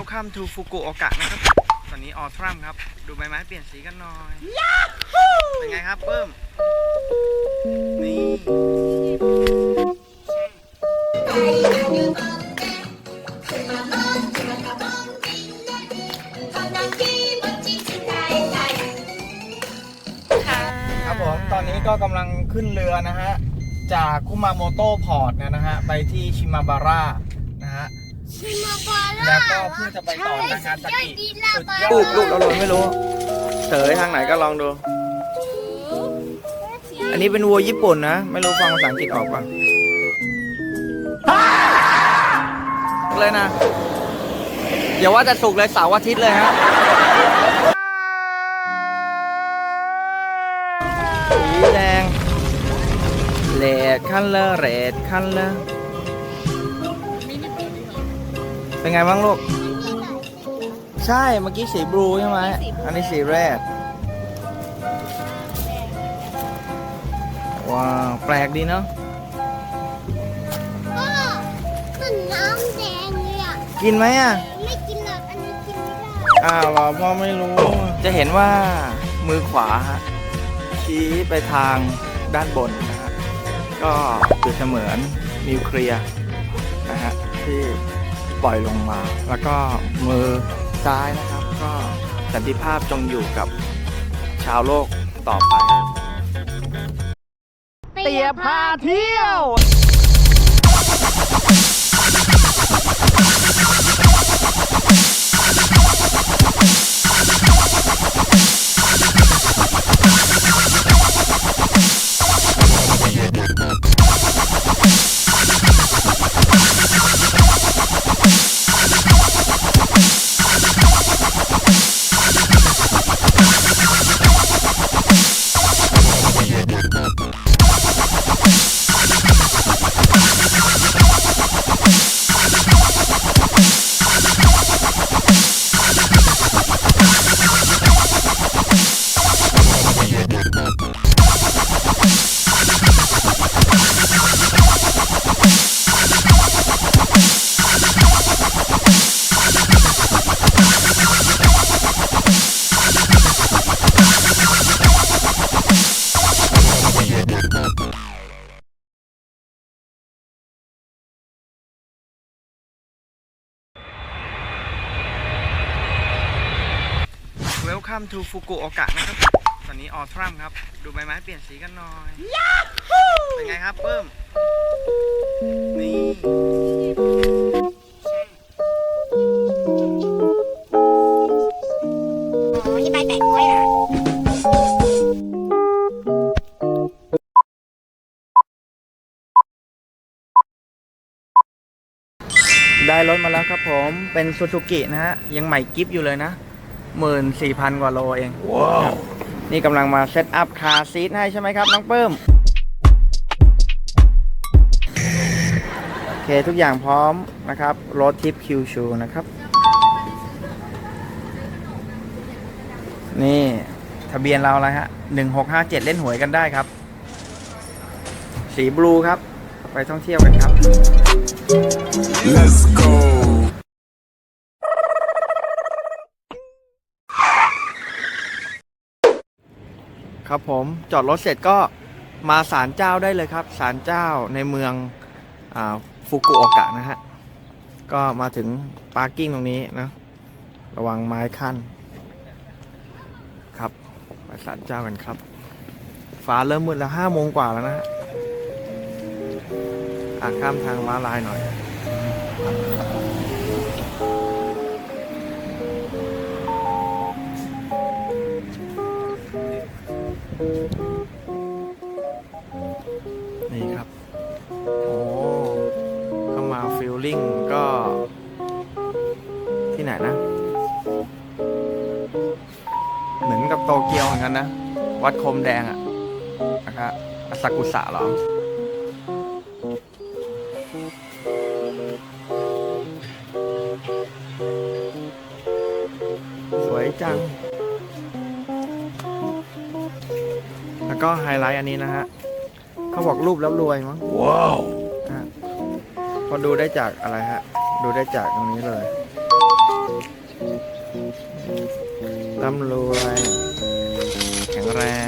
Welcome to Fukuoka นะครับ ตอนนี้ออทรัมครับ ดูใบไม้เปลี่ยนสีกันหน่อย เป็นไงครับเพิ่ม นี่ครับผม ตอนนี้ก็กำลังขึ้นเรือนะฮะ จากคุมาโมโตพอร์ตเนยนะฮะ ไปที่ชิมาบาร่านะฮะ แล้วก็เพื่อจะไปต่อนากาซากิสุดยอดลูกลูกเราหล่นไม่รู้เสยทางไหนก็ลองดู อันนี้เป็นวัวญี่ปุ่นนะ ไม่รู้ฟังภาษาอังกฤษออกป่ะเลยนะอย่าว่าจะสุกร์เลยเสาร์อาทิตย์เลยฮะสีแดงเลดคันเลอร์เรดคันเลอร์ เป็นไงบ้างลูก ใช่ เมื่อกี้สีบลูใช่ไหม อันนี้สีแรด ว้าว แปลกดีเนาะก็เหมือนน้ำแดงเลยอะ กินไหมอะ ไม่กินหรอกอันนี้กินไม่ได้อ้าวเหรอพ่อไม่รู้ จะเห็นว่ามือขวาฮะชี้ไปทางด้านบนนะฮะ ก็เปรียบเสมือนนิวเคลียร์นะฮะที่ ปล่อยลงมา แล้วก็มือซ้ายนะครับ ก็สันติภาพจงอยู่กับชาวโลกต่อไป เตียพาเที่ยว Welcome to Fukuoka นะครับ ตอนนี้ออทรัมครับ ดูใบไม้เปลี่ยนสีกันหน่อย เป็นไงครับเพิ่ม นี่ อ๋อนี่ใบแปะกล้วยอะ ได้รถมาแล้วครับผม เป็นซูซูกินะฮะ ยังใหม่กิฟอยู่เลยนะ หมื่นสี่พันกว่าโลเอง ว้าว นี่กำลังมาเซตอัพคาร์ซีทให้ใช่ไหมครับ น้องเปิ้ม โอเค ทุกอย่างพร้อมนะครับ รถทิปคิวชูนะครับ นี่ ทะเบียนเราอะไรฮะหนึ่งหกห้าเจ็ดเล่นหวยกันได้ครับ สีบลูครับ ไปท่องเที่ยวกันครับ Let's go. ครับผมจอดรถเสร็จก็มาศาลเจ้าได้เลยครับศาลเจ้าในเมืองอฟุกุโอกะนะฮะก็มาถึงปาร์กิ้งตรงนี้นะ ระวังไม้ขั้น ครับไปศาลเจ้ากันครับ ฟ้าเริ่มมืดแล้วห้าโมงกว่าแล้วนะฮะอะข้ามทางม้าลายหน่อย เหมือนกับโตเกียวเหมือนกันนะ วัดโคมแดงอะนะครับอาซากุสะเหรอสวยจัง แล้วก็ไฮไลท์อันนี้นะฮะ เขาบอกรูปแล้วรวยมั้ง Wow. ฮะพอดูได้จากอะไรฮะ ดูได้จากตรงนี้เลย ร่ำรวย แข็งแรง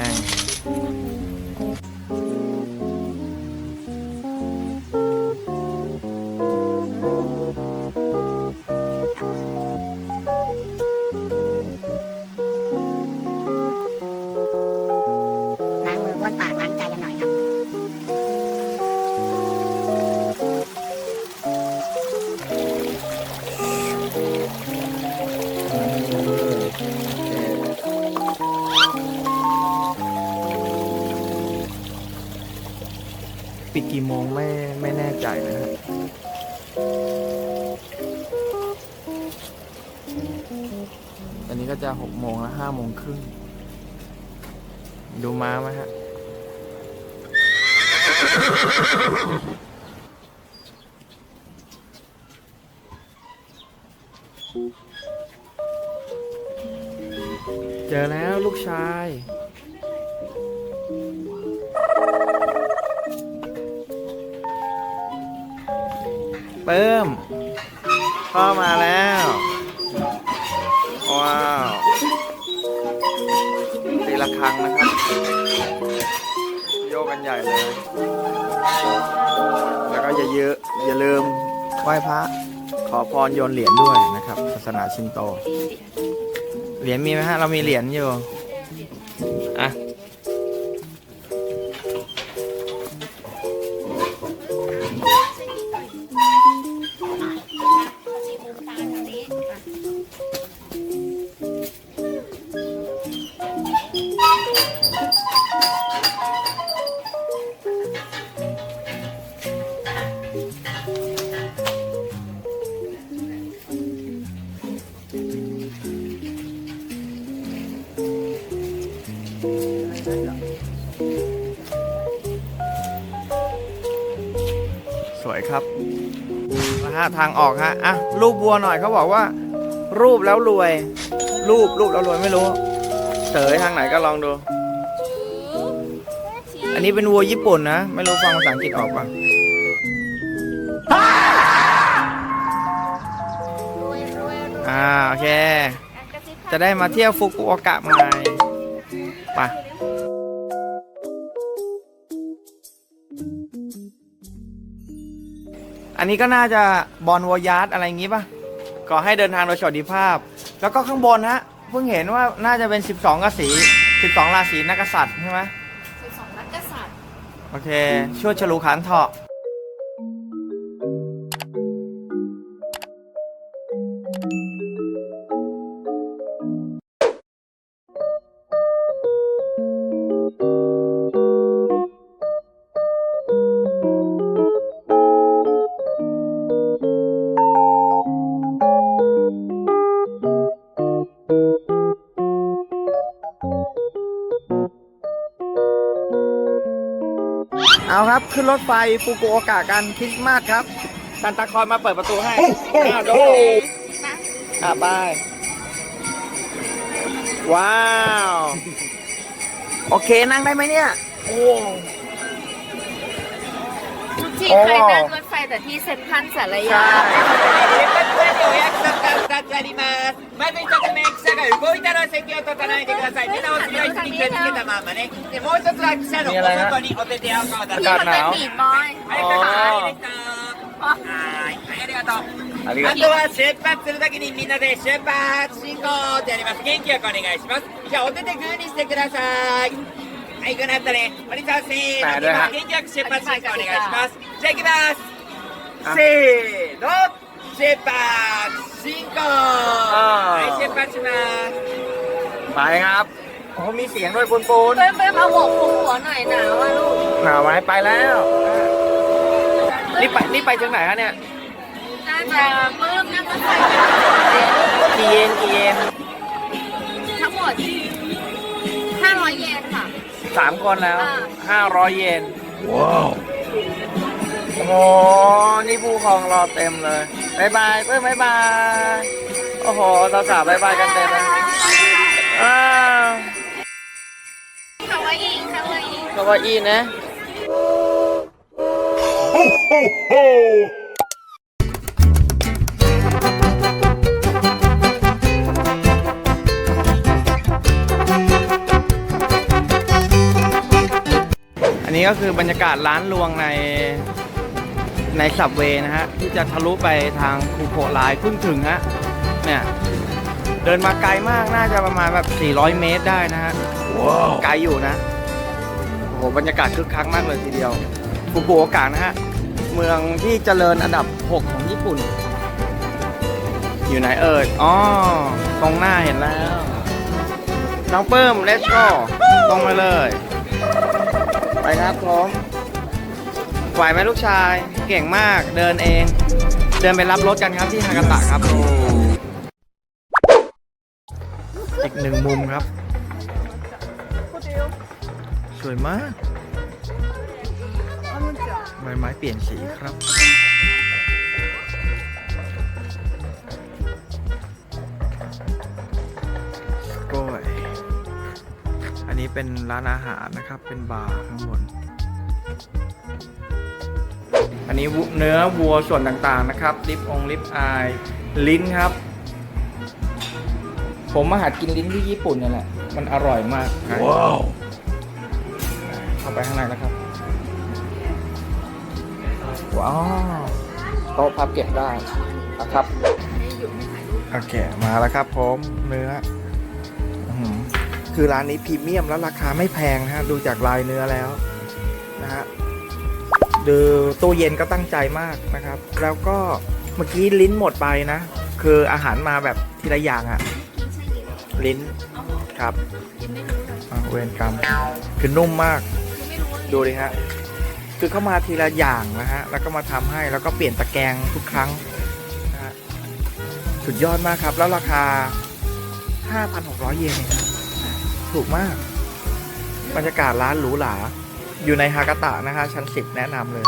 กี่โมงไม่ไม่แน่ใจนะครับตอนนี้ก็จะหกโมงแล้วห้าโมงครึ่ง ดูม้าไหมฮะ ใหญ่เลย แล้วก็อย่าเยอะอย่าลืมไหว้พระ ขอพรโยนเหรียญด้วยนะครับ ศาสนาชินโต เหรียญมีไหมฮะ เรามีเหรียญอยู่างออกฮะอะรูปวัวหน่อยเขาบอกว่า รูปแล้วรวย รูปรูปแล้วรวยไม่รู้เสยทางไหนก็ลองดู อันนี้เป็นวัวญี่ปุ่นนะ ไม่รู้ฟังภาษาอังกฤษออกป่ะอ่าโอเค จะได้มาเที่ยวฟุกุโอกะใหม่ไป อันนี้ก็น่าจะบอลวอยาร์ดอะไรอย่างงี้ป่ะก็ให้เดินทางโดยสวัสดิภาพ แล้วก็ข้างบนฮะเพิ่งเห็นว่าน่าจะเป็น 12กสี12 ราศีนักกษัตริย์ใช่ไหมสิบสองนักกษัตริย์โอเคช่วยฉลูขานเถาะาครับ ขึ้นรถไฟฟูกุโอกะกันคริสต์มาสครับซันตาคอยมาเปิดประตูให้อ้โดอะไปว้าว โอเคนั่งได้ไหมเนี่ย โอ้ทุกที่เคยนั่งรถไฟแต่ที่เซ็นทรัลสารยาใช่ まず一つ目記者が動いたら席を立たないでください。目のおつりを引き手つけたまんまね。でもう一つは記者のお外にお手手をこう出すはいはいありがとう。あとは出発するときにみんなで出発進行ってやります。元気よくお願いします。じゃあお手手グーにしてください。はいグーなったね森さんせーの。元気よく出発進行お願いします。じゃあ行きます。せーの。Shepard ซิงเกิลไอเชฟปชนาไปครับโอ้มีเสียงด้วยปูนปูนเปิ้ลเปิ้ลเอาหมวกคลุมหัวหน่อยหนาวอะลูกหนาวไว้ไปแล้ว นี่ไปนี่ไปถึงไหนคะเนี่ยน่าจะปลื้มนะคะใส่กี่เยนกี่เยนทั้งหมด 500 เยนค่ะ สามคนแล้วห้าร้อยเยน ว้าว โห นี่ผู้คลองรอเต็มเลยบายบายเพื่อนบายบาย โอ้โหสาวสาวบายบายกันเต็มเลยอ้าวคาวาอีคาวาอีคาวาอีนะอันนี้ก็คือบรรยากาศร้านรวงใน ในสับเวย์นะฮะที่จะทะลุไปทางคูโคไลน์เพิ่งถึงฮะเนี่ยเดินมาไกลมากน่าจะประมาณแบบ 400 เมตรได้นะฮะว้าวไกลอยู่นะโอ้โหบรรยากาศคึกคักมากเลยทีเดียวฟุกุโอกะนะฮะ เมืองที่เจริญอันดับ 6 ของญี่ปุ่น อยู่ไหนเอ่ยอ๋อตรงหน้าเห็นแล้ว น้องเปิ้ม let's go ตรงมาเลย ไปครับพร้อมไหวไหมลูกชาย เก่งมาก เดินเอง เดินไปรับรถกันครับที่ฮากาตะครับ อีกหนึ่งมุมครับ สวยมากใบไม้เปลี่ยนสีครับโก้ยอันนี้เป็นร้านอาหารนะครับ เป็นบาร์ข้างบน อันนี้วุเนื้อวัวส่วนต่างๆนะครับ ลิปองลิปอายลิ้นครับ ผมมาหัดกินลิ้นที่ญี่ปุ่นนี่แหละ มันอร่อยมากว้าวเข้าไปข้างในแล้วครับว้าวโต๊ะพับเก็บได้นะครับโอเคมาแล้วครับผมเนื้ออื้อหือคือร้านนี้พรีเมียมแล้วราคาไม่แพงนะฮะดูจากลายเนื้อแล้วนะฮะ ดูตู้เย็นก็ตั้งใจมากนะครับ แล้วก็เมื่อกี้ลิ้นหมดไปนะ คืออาหารมาแบบทีละอย่างอะลิ้นครับเวรกรรมคือนุ่มมาก ดูดิฮะคือเข้ามาทีละอย่างนะฮะ แล้วก็มาทำให้แล้วก็เปลี่ยนตะแกรงทุกครั้งนะฮะสุดยอดมากครับ แล้วราคา 5,600 เยนเองครับถูกมาก บรรยากาศร้านหรูหรา อยู่ในฮากาตะนะฮะชั้น10แนะนำเลย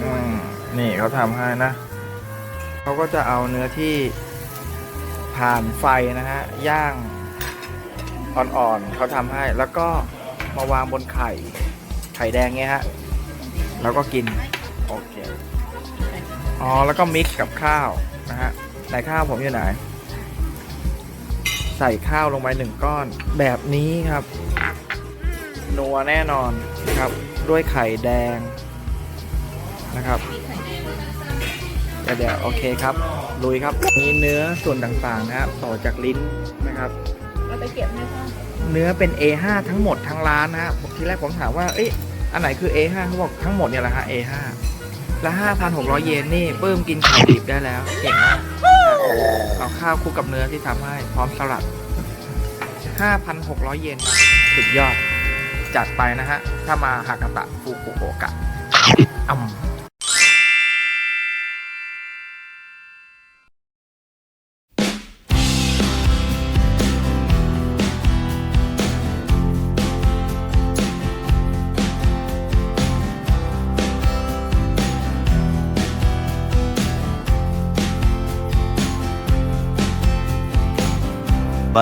อืมนี่เขาทำให้นะ เขาก็จะเอาเนื้อที่ผ่านไฟนะฮะ ย่างอ่อนๆเขาทำให้ แล้วก็มาวางบนไข่ ไข่แดงเงี้ยฮะ แล้วก็กิน โอเค อ๋อ แล้วก็มิกซ์กับข้าวนะฮะ ไหนข้าวผมอยู่ไหน ใส่ข้าวลงไปหนึ่งก้อนแบบนี้ครับ นัวแน่นอนนะครับ ด้วยไข่แดงนะครับเดี๋ยวเดี๋ยวโอเคครับ ลุยครับนี่เนื้อส่วนต่างๆนะครับ ต่อจากลิ้นนะครับเราไปเก็บให้พ่อเนื้อเป็น A5 ทั้งหมดทั้งร้านนะฮะทีแรกผมถามว่า เอ๊ะ อันไหนคือ A5 เขาบอกทั้งหมดเนี่ยแหละฮะ A5 แล้ว5,600 เยนนี่เพิ่มกินไข่ดิบได้แล้ว เก่งมากเอาข้าวคลุกกับเนื้อที่ทำให้พร้อมสลัด 5,600 เยนครับสุดยอด จัดไปนะฮะ ถ้ามาฮากาตะฟูกุโอกะอ่ำ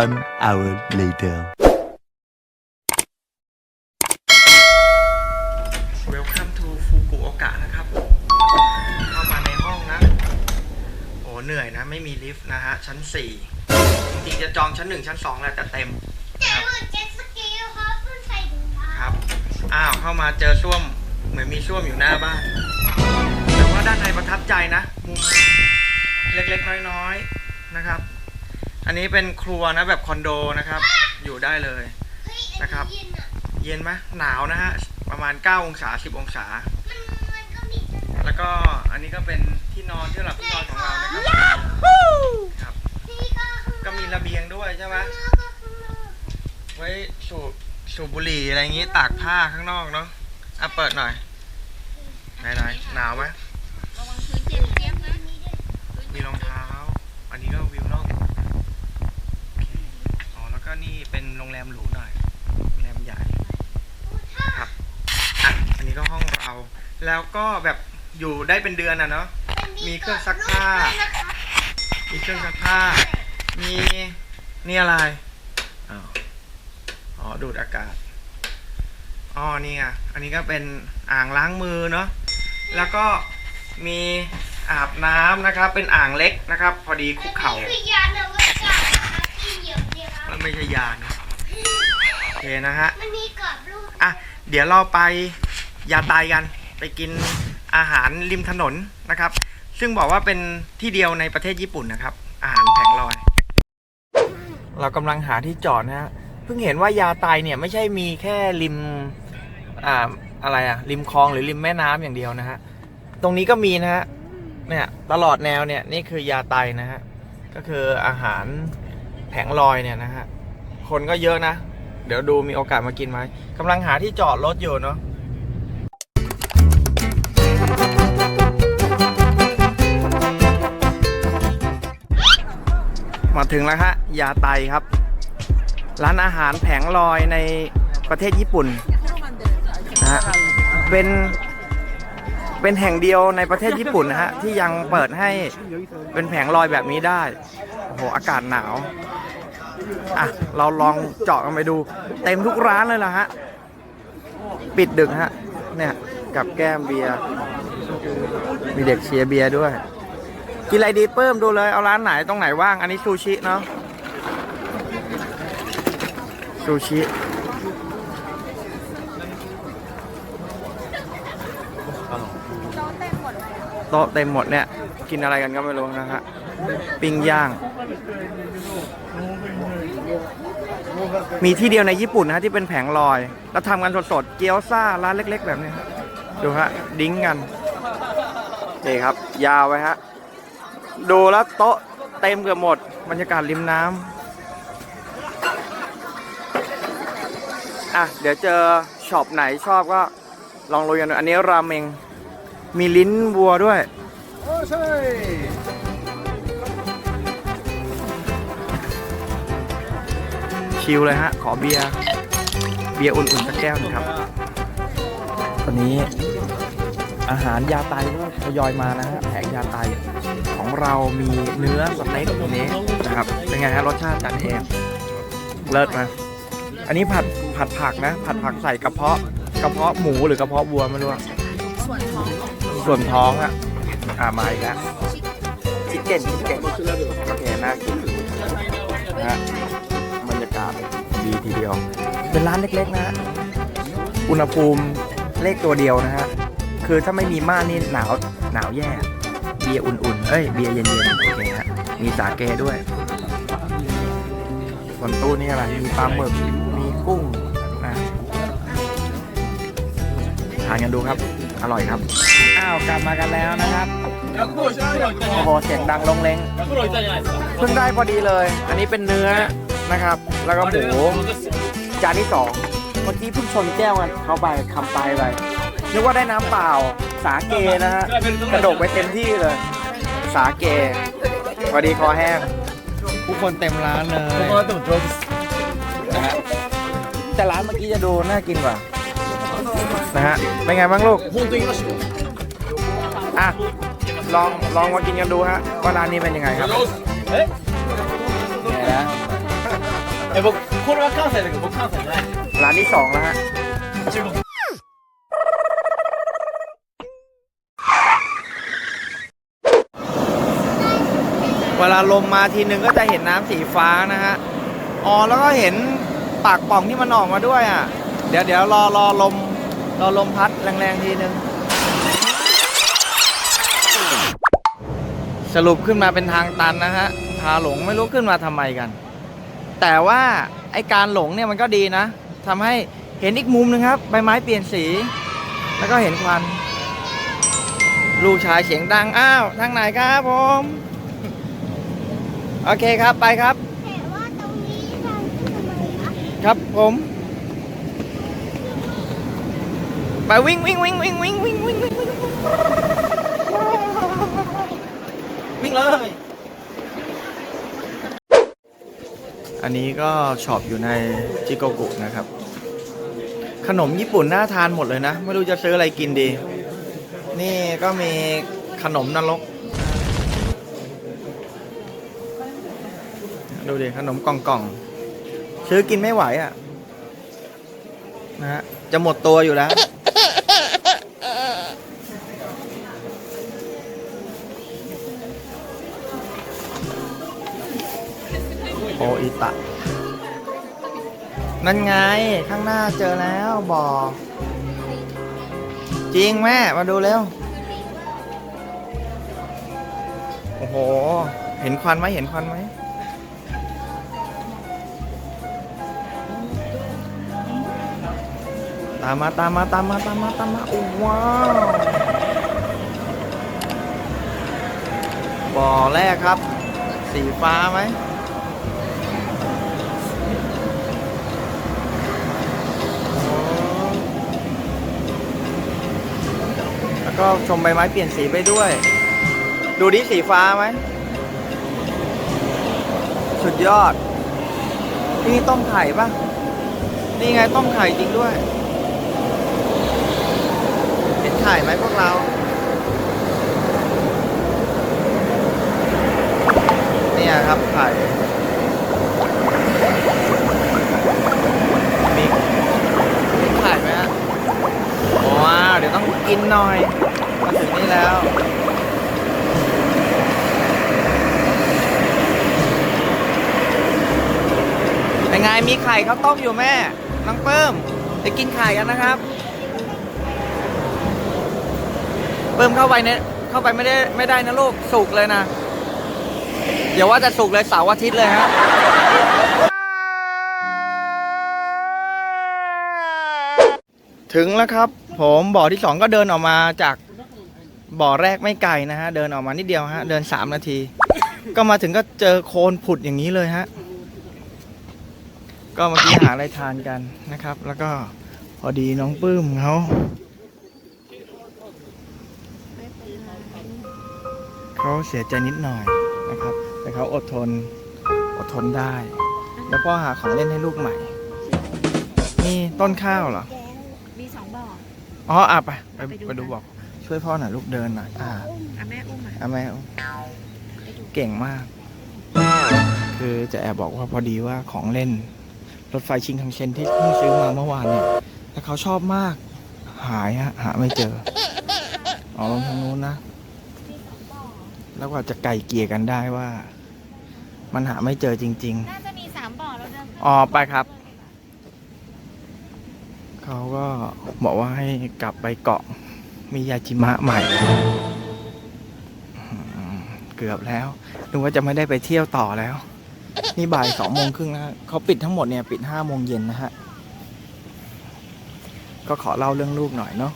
One hour later. เหนื่อยนะ ไม่มีลิฟต์นะฮะ ชั้น 4 จริงๆจะจองชั้น 1 ชั้น 2แหละแต่เต็มนะครับเจ็ตสกีครับเพิ่งใส่ถุงเท้าครับ อ้าว เข้ามาเจอส้วม เหมือนมีส้วมอยู่หน้าบ้าน แต่ว่าด้านในประทับใจนะ มุมเล็กๆ น้อยๆ นะครับ อันนี้เป็นครัวนะแบบคอนโดนะครับ อยู่ได้เลยเฮ้ยนะครับเย็นอะเย็นไหมหนาวนะฮะ ประมาณ 9 องศา 10 องศามันมันก็มีแล้วก็อันนี้ก็เป็นที่ นอนที่หลับที่นอนของเรานะครับครับที่ก็คือก็มีระเบียงด้วยใช่ไหมแล้วก็คือไว้สูบสูบบุหรี่อะไรอย่างงี้ตากผ้าข้างนอกเนาะอะเปิดหน่อยไหนไหนหนาวไหมระวังพื้นเจ็บเจี๊ยบนะมีรองเท้า อันนี้ก็วิวนอกโอเคอ๋อแล้วก็นี่เป็นโรงแรมหรูหน่อยโรงแรมใหญ่ครับอะอันนี้ก็ห้องเรา แล้วก็แบบอยู่ได้เป็นเดือนอะเนาะ มีเครื่องซักผ้า มีเครื่องซักผ้า มีนี่อะไรอ้าวอ๋อ ดูดอากาศ อ๋อ นี่ไง อันนี้ก็เป็นอ่างล้างมือเนาะ แล้วก็มีอาบน้ำนะครับ เป็นอ่างเล็กนะครับ พอดีคุกเข่าคือยานอวกาศที่เหยียบเดียวมันไม่ใช่ยานนะเคนะฮะมันมีกรอบรูปอะ เดี๋ยวเราไปยาไตกัน ไปกินอาหารริมถนนนะครับ ซึ่งบอกว่าเป็นที่เดียวในประเทศญี่ปุ่นนะครับ อาหารแผงลอย เรากำลังหาที่จอดนะฮะเพิ่งเห็นว่ายาไตเนี่ยไม่ใช่มีแค่ริมอ่าอะไรอะริมคลองหรือริมแม่น้ำอย่างเดียวนะฮะตรงนี้ก็มีนะฮะเนี่ยตลอดแนวเนี่ยนี่คือยาไตนะฮะก็คืออาหารแผงลอยเนี่ยนะฮะคนก็เยอะนะ เดี๋ยวดูมีโอกาสมากินไหมกำลังหาที่จอดรถอยู่เนาะ มาถึงแล้วฮะยาไตครับ ร้านอาหารแผงลอยในประเทศญี่ปุ่นนะฮะเป็นเป็นแห่งเดียวในประเทศญี่ปุ่นนะฮะ ที่ยังเปิดให้เป็นแผงลอยแบบนี้ได้โอ้โหอากาศหนาวอะเราลองเจาะกันไปดู เต็มทุกร้านเลยละฮะ ปิดดึกฮะ เนี่ย กับแก้มเบียร์มีเด็กเชียร์เบียร์ด้วย กินอะไรดีเพิ่มดูเลย เอาร้านไหนตรงไหนว่าง อันนี้ซูชิเนาะซูชิโต๊ะเต็มหมดเนี่ย กินอะไรกันก็ไม่รู้นะฮะปิ้งย่าง มีที่เดียวในญี่ปุ่นนะฮะที่เป็นแผงลอย แล้วทำกันสดๆ เกี๊ยวซ่า ร้านเล็ก ๆ แบบนี้ดูฮะ ดิ้งกัน นี่ครับ ยาวไว้ฮะ ดูแล้วโต๊ะเต็มเกือบหมด บรรยากาศริมน้ำอะ เดี๋ยวเจอช็อปไหนชอบก็ลองลุยกันดูอันนี้ราเมง มีลิ้นวัวด้วยโอ้ใช่ชิลเลยฮะ ขอเบียร์ เบียร์อุ่นๆสักแก้วหนึงครับ ตอนนี้อาหารยาไตก็ทยอยมานะฮะแผงยาไต ของเรามีเนื้อสเต็กตรงนี้นะครับ เป็นไงฮะรสชาติจานเองเลิศนะอันนี้ผัดผัดผักนะ ผัดผักใส่กระเพาะกระเพาะหมูหรือกระเพาะวัวไม่รู้อะส่วนท้องอะอ่ามาอีกแล้วชิคเก้นชิคเก้นโอเคน่ากินนะฮะบรรยากาศดีทีเดียว เป็นร้านเล็กๆนะฮะอุณหภูมิเลขตัวเดียวนะฮะคือถ้าไม่มีม่านนี่หนาวหนาวแย่ เบียร์อุ่นๆ เอ้ย เบียร์เย็นๆ โอเคฮะ มีสาเกด้วยบนตู้นี่อะไร มีปลาหมึก มีกุ้งนะทานกันดูครับ อร่อยครับ อ้าว กลับมากันแล้วนะครับ โอ้โห เสียงดังลงเลงเพิ่งได้พอดีเลย อันนี้เป็นเนื้อนะครับ แล้วก็หมู จานที่สองเมื่อกี้เพิ่งชนแก้วกันเข้าไปคำไปไป นึกว่าได้น้ำเปล่า สาเกนะฮะ กระดกไปเต็มที่เลย สาเกพอดีคอแห้ง ผู้คนเต็มร้านเลยนะฮะแต่ร้านเมื่อกี้จะดูน่ากินกว่า นะฮะ เป็นไงบ้างลูก อ่ะ ลอง ลองมากินกันดูฮะ ว่าร้านนี้เป็นยังไงครับเนี่ยนะ え僕これは関西だけど僕関西じゃない ร้านที่สองแล้วฮะ 中国 วลาลมมาทีนึงก็จะเห็นน้ำสีฟ้านะฮะอ๋อแล้วก็เห็นปากป่องที่มันออกมาด้วยอะ เดี๋ยวเดี๋ยวรอรอลมรอลมพัดแรงๆทีนึง สรุปขึ้นมาเป็นทางตันนะฮะพาหลงไม่รู้ขึ้นมาทำไมกัน แต่ว่าไอการหลงเนี่ยมันก็ดีนะทำให้เห็นอีกมุมหนึงครับ ใบไม้เปลี่ยนสี แล้วก็เห็นควัน ลูกชายเสียงดัง อ้าว ทางไหนครับผม โอเคครับไปครับ แต่ว่าตรงนี้ทางขึ้นทำไมอะครับผม ไปวิ่งวิ่งวิ่งวิ่งวิ่งวิ่งวิ่งวิ่งวิ่งวิ่งเลย อันนี้ก็ช็อปอยู่ในจิโกกุนะครับ ขนมญี่ปุ่นน่าทานหมดเลยนะ ไม่รู้จะซื้ออะไรกินดี นี่ก็มีขนมนรก ดูดิขนมกล่องๆซื้อกินไม่ไหวอะนะฮะจะหมดตัวอยู่แล้ว โออิตะ นั่นไงข้างหน้าเจอแล้วบอจริงแม่ มาดูเร็ว โอ้โห เห็นควันไหมเห็นควันไหม ตามมาตามมาตามมาตามมาตามมาโอ้ว้าวบ่อแรกครับ สีฟ้าไหมแล้วก็ชมใบไม้เปลี่ยนสีไปด้วย ดูดิสีฟ้าไหมสุดยอด นี่ต้มไข่ปะนี่ไงต้มไข่จริงด้วย เห็นไข่ไหม พวกเรา เนี่ยครับไข่มีมีไข่ไหมฮะว้าวเดี๋ยวต้องกินหน่อย มาถึงนี่แล้วเป็นไงมีไข่ข้าวต้มอยู่แม่น้องเปิ้มไปกินไข่กันนะครับ เปิ้มเข้าไปเนี่ยเข้าไปไม่ได้ไม่ได้นะลูกสุกเลยนะอย่าว่าจะสุกเลยเสาร์อาทิตย์เลยฮะถึงแล้วครับ ผมบ่อที่สองก็เดินออกมาจากบ่อแรกไม่ไกลนะฮะ เดินออกมานิดเดียวฮะ เดินสามนาที ก็มาถึงก็เจอโคลนผุดอย่างนี้เลยฮะ ก็เมื่อกี้หาอะไรทานกันนะครับ แล้วก็พอดีน้องปื้มเขา เขาเสียใจนิดหน่อยนะครับ แต่เขาอดทนอดทนได้ แล้วพ่อหาของเล่นให้ลูกใหม่ นี่ต้นข้าวเหรอ มีสองบ่อ อ๋ออะไปไปไปดูไปดูกัน บอก ช่วยพ่อหน่อยลูกเดินหน่อยอ่าอะแม่อุ้มมาอะแม่เก่งมาก คือจะแอบบอกว่าพอดีว่าของเล่น รถไฟชิงคังเซ็นที่เพิ่งซื้อมาเมื่อวานเนี่ยแล้วเขาชอบมาก หายฮะหาไม่เจอเอ๋อลงทางนู้นนะ แล้วกว่าจะไก่เกลี่ยกันได้ว่า มันหาไม่เจอจริง น่าจะมีสามบ่อแล้วเดินๆอ๋อไปครับเขาก็บอกว่าให้กลับไปเกาะมิยาจิมะใหม่อืมเกือบแล้วนึกว่าจะไม่ได้ไปเที่ยวต่อแล้ว นี่บ่ายสองโมงครึ่งนะฮะเขาปิดทั้งหมดเนี่ยปิดห้าโมงเย็นนะฮะ ก็ขอเล่าเรื่องลูกหน่อยเนาะ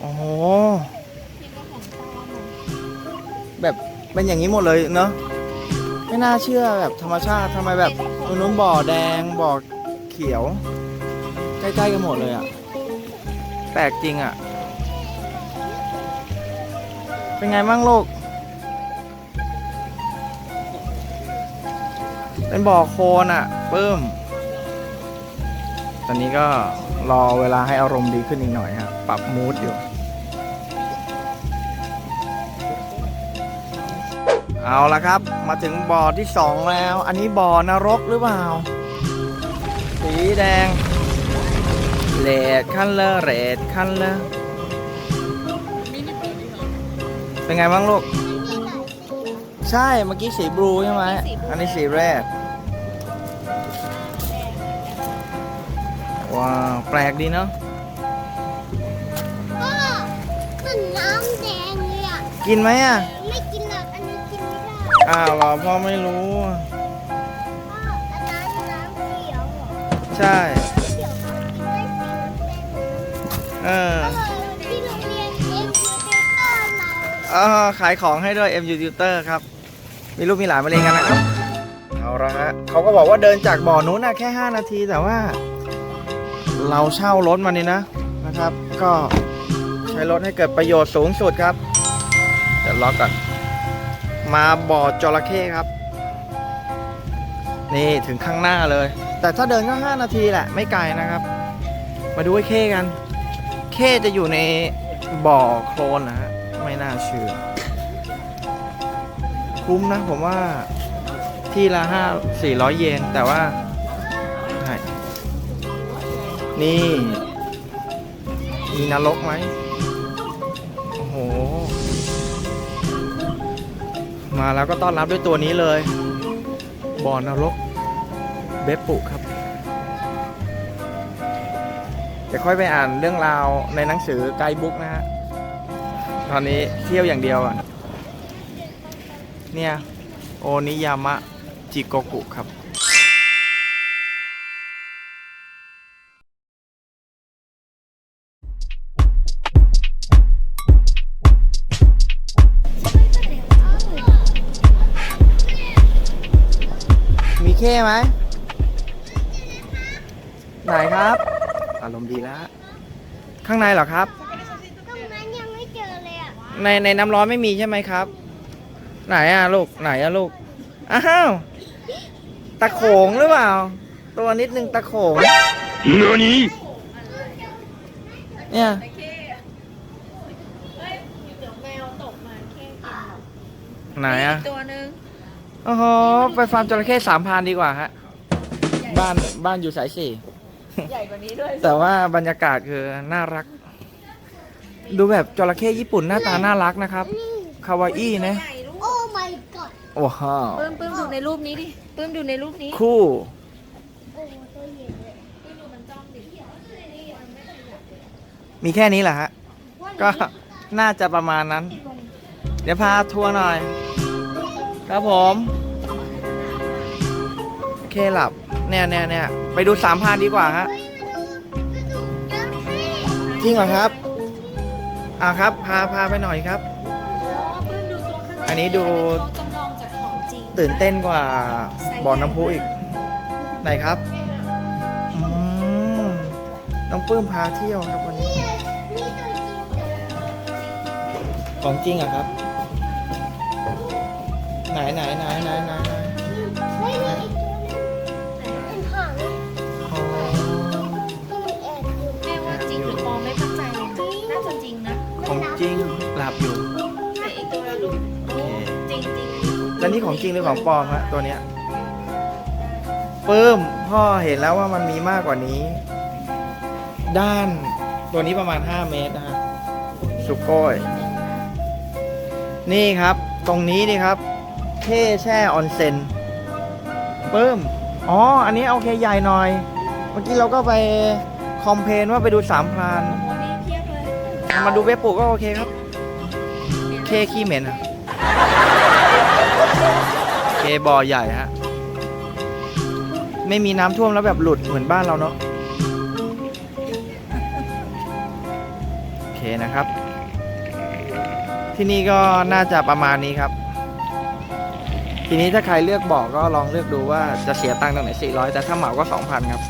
โอ้โห แบบเป็นอย่างนี้หมดเลยเนาะไม่น่าเชื่อแบบธรรมชาติทำไมแบบตรงนู้นบ่อแดงบ่อเขียว ใกล้ๆกันหมดเลยอะ่ะแปลกจริงอะ่ะ เป็นไงบ้างลูกเป็นบ่อโคลนอะ่ะปึ้ม ตอนนี้ก็รอเวลาให้อารมณ์ดีขึ้นอีกหน่อยฮะปรับมูดอยู่ เอาละครับ มาถึงบ่อที่สองแล้ว อันนี้บ่อนรกหรือเปล่า สีแดงเลดคันเลอร์เรดคันเลอร์เป็นไงบ้างลูก ใช่ เมื่อกี้สีบลูใช่ไหม อันนี้สีแรดว้าว แปลกดีเนาะก็เป็นน้ำแดงเลยอะ กินไหมอะ อ้าวเหรอพ่อไม่รู้พ่ออันนั้นน้ำเขียวเหรอใช่น้ำเขียวเขากินได้สีน้ำแดงเออก็เลยที่โรงเรียนเอ็มยูเตอร์เราเออขายของให้ด้วย MU Tutor ครับ มีลูกมีหลานมาเรียนกันนะครับ เอาละฮะเขาก็บอกว่าเดินจากบ่อนู้นนะแค่ 5 นาทีแต่ว่า เราเช่ารถมานี่นะนะครับ ก็ใช้รถให้เกิดประโยชน์สูงสุดครับ เดี๋ยวล็อกก่อน มาบ่อจระเข้ครับ นี่ถึงข้างหน้าเลย แต่ถ้าเดินก็ 5 นาทีแหละ ไม่ไกลนะครับ มาดูไอ้เข้กัน เข้จะอยู่ในบ่อโคลนนะฮะไม่น่าเชื่อ คุ้มนะผมว่าที่ละห้าสี่ร้อยเยน แต่ว่า นี่ มีนรกไหม มาแล้วก็ต้อนรับด้วยตัวนี้เลย บ่อนรกเบปปุครับจะค่อยไปอ่านเรื่องราวในหนังสือไกด์บุ๊กนะฮะ ตอนนี้เที่ยวอย่างเดียวก่อนเนี่ย โอนิยามะจิโกกุครับ มีเข้ไหมไหนครับ อารมณ์ดีแล้วข้างในเหรอครับ ตรงนั้นยังไม่เจอเลยอะในในน้ำร้อนไม่มีใช่ไหมครับ ไหนอะลูกไหนอะลูกอ้าวตะโขงหรือเปล่า ตัวนิดนึงตะโขงเนี่ยไหนอะตัวหนึ่ง โอ้โหไปฟาร์มจระเข้สามพันดีกว่าฮะ บ้านบ้านอยู่สายสี่ ใหญ่กว่านี้ด้วยแต่ว่าบรรยากาศคือน่ารัก ดูแบบจระเข้ญี่ปุ่นหน้าตาน่ารักนะครับ คาวาอี้นะ ใหญ่ลูกโอ้ my god โอ้โหปื้มปื้มดูในรูปนี้ดิปื้มดูในรูปนี้คู่ โอ้ตัวใหญ่เลยปื้มดูมันจ้องดิมีแค่นี้แหละฮะ ก็น่าจะประมาณนั้น เดี๋ยวพาทัวร์หน่อย ครับผมโอ เคหลับ เนี่ยเนี่ยเนี่ยไปดูสามพันดีกว่าฮะจริงเหรอครับ อ่าครับ พาพาไปหน่อยครับ อันนี้ดู จำลองจากของจริงตื่นเต้นกว่าบ่อน้ำพุอีก ไหนครับอืมน้องปื้มพาเที่ยวครับวันนี้ ของจริงเหรอะครับ ไหนไหนไหนไหนไหน แล้วนี่ของจริงหรือของปลอมฮะตัวเนี้ยปื้มพ่อเห็นแล้วว่ามันมีมากกว่านี้ ด้านตัวนี้ประมาณ 5 เมตรนะฮะสุโก้ยนี่ครับ ตรงนี้นี่ครับเท่แช่ออนเซ็นปื้มอ๋อ อันนี้โอเคใหญ่หน่อย เมื่อกี้เราก็ไปคอมเพนว่าไปดูสามพราน มาดูเว็บปลูกก็โอเคครับ เคขี้เหม็นอะ บ่อใหญ่ฮะ ไม่มีน้ำท่วมแล้วแบบหลุดเหมือนบ้านเราเนาะ โอเคนะครับ ที่นี่ก็น่าจะประมาณนี้ครับ ทีนี้ถ้าใครเลือกบ่อก็ลองเลือกดูว่าจะเสียตังค์ตรงไหน400 แต่ถ้าเหมาก็ 2,000 ครับ